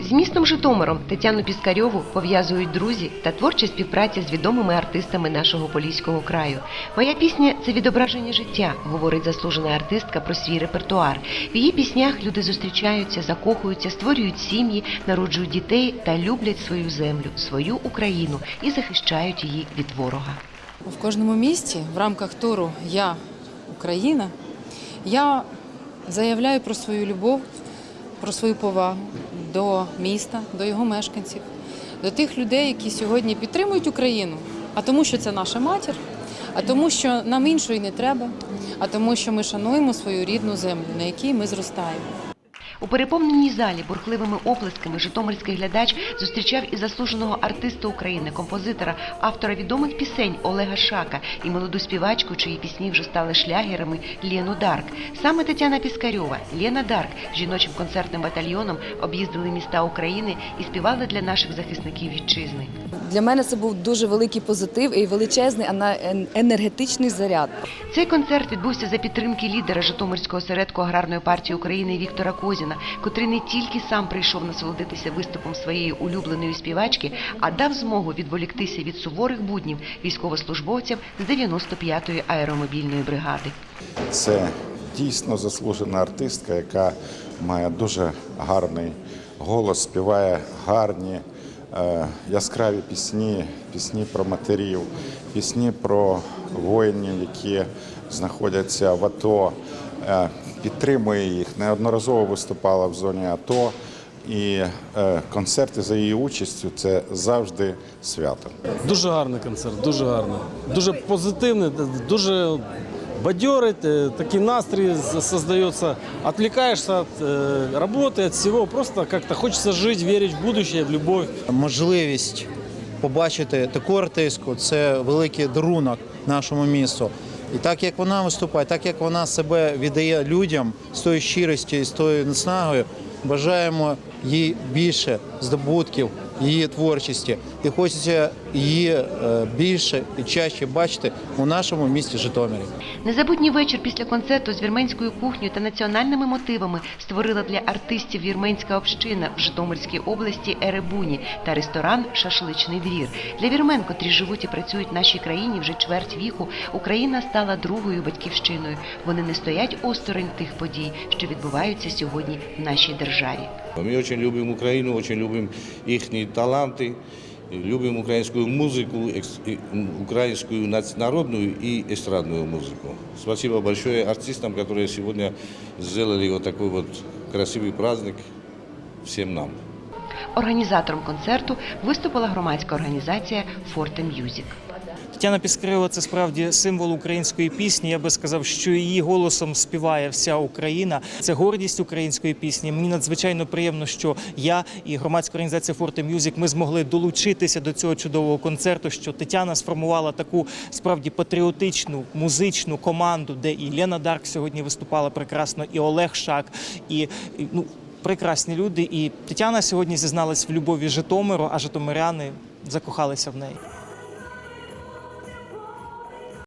З містом Житомиром Тетяну Піскарьову пов'язують друзі та творча співпраця з відомими артистами нашого поліського краю. Моя пісня це відображення життя, говорить заслужена артистка про свій репертуар. В її піснях люди зустрічаються, закохуються, створюють сім'ї, народжують дітей та люблять свою землю, свою Україну і захищають її від ворога. В кожному місті в рамках туру Я Україна я заявляю про свою любов, про свою повагу до міста, до його мешканців, до тих людей, які сьогодні підтримують Україну, а тому, що це наша матір, а тому, що нам іншої не треба, а тому, що ми шануємо свою рідну землю, на якій ми зростаємо. У переповненій залі бурхливими оплесками житомирський глядач зустрічав і заслуженого артиста України, композитора, автора відомих пісень Олега Шака і молоду співачку, чиї пісні вже стали шлягерами Лену Дарк. Саме Тетяна Піскарьова, Лена Дарк жіночим концертним батальйоном об'їздили міста України і співали для наших захисників вітчизни. Для мене це був дуже великий позитив і величезний енергетичний заряд. Цей концерт відбувся за підтримки лідера Житомирського осередку аграрної партії України Віктора Козіна, котрий не тільки сам прийшов насолодитися виступом своєї улюбленої співачки, а дав змогу відволіктися від суворих буднів військовослужбовців з 95-ї аеромобільної бригади. Це дійсно заслужена артистка, яка має дуже гарний голос, співає гарні, е, яскраві пісні, пісні про матерів, пісні про воїнів, які знаходяться в АТО, е, підтримує їх. Неодноразово виступала в зоні АТО. І е, концерти за її участю це завжди свято. Дуже гарний концерт, дуже гарний. Дуже позитивний, дуже бадьорить, е, такий настрій создається. Отвлекаешься от э, работы, от просто как-то хочется жить, верить в будущее, в любовь. можливість побачити таку артистку це великий дарунок нашому місту. І так як вона виступає, так як вона себе віддає людям з тою щирістю і з тою наснагою, бажаємо їй більше здобутків її творчості. І хочеться її е, більше і чаще бачити у нашому місті Житомирі. Незабутній вечір після концерту з вірменською кухнею та національними мотивами створила для артистів вірменська община в Житомирській області Еребуні та ресторан Шашличний двір. Для вірмен, котрі живуть і працюють в нашій країні вже чверть віку, Україна стала другою батьківщиною. Вони не стоять осторонь тих подій, що відбуваються сьогодні в нашій державі. Мы очень любим Украину, очень любим их таланты, любим украинскую музыку, экс- и, м, украинскую нац- народную и эстрадную музыку. Спасибо большое артистам, которые сегодня сделали вот такой вот красивый праздник всем нам. Організатором концерту виступила громадська організація Форте Мюзік. Тетяна Піскарева це справді символ української пісні. Я би сказав, що її голосом співає вся Україна. Це гордість української пісні. Мені надзвичайно приємно, що я і громадська організація Форте Мюзик ми змогли долучитися до цього чудового концерту. Що Тетяна сформувала таку справді патріотичну музичну команду, де і Лена Дарк сьогодні виступала прекрасно, і Олег Шак, і, ну. Прекрасні люди, і Тетяна сьогодні зізналась в любові Житомиру, а житомиряни закохалися в неї.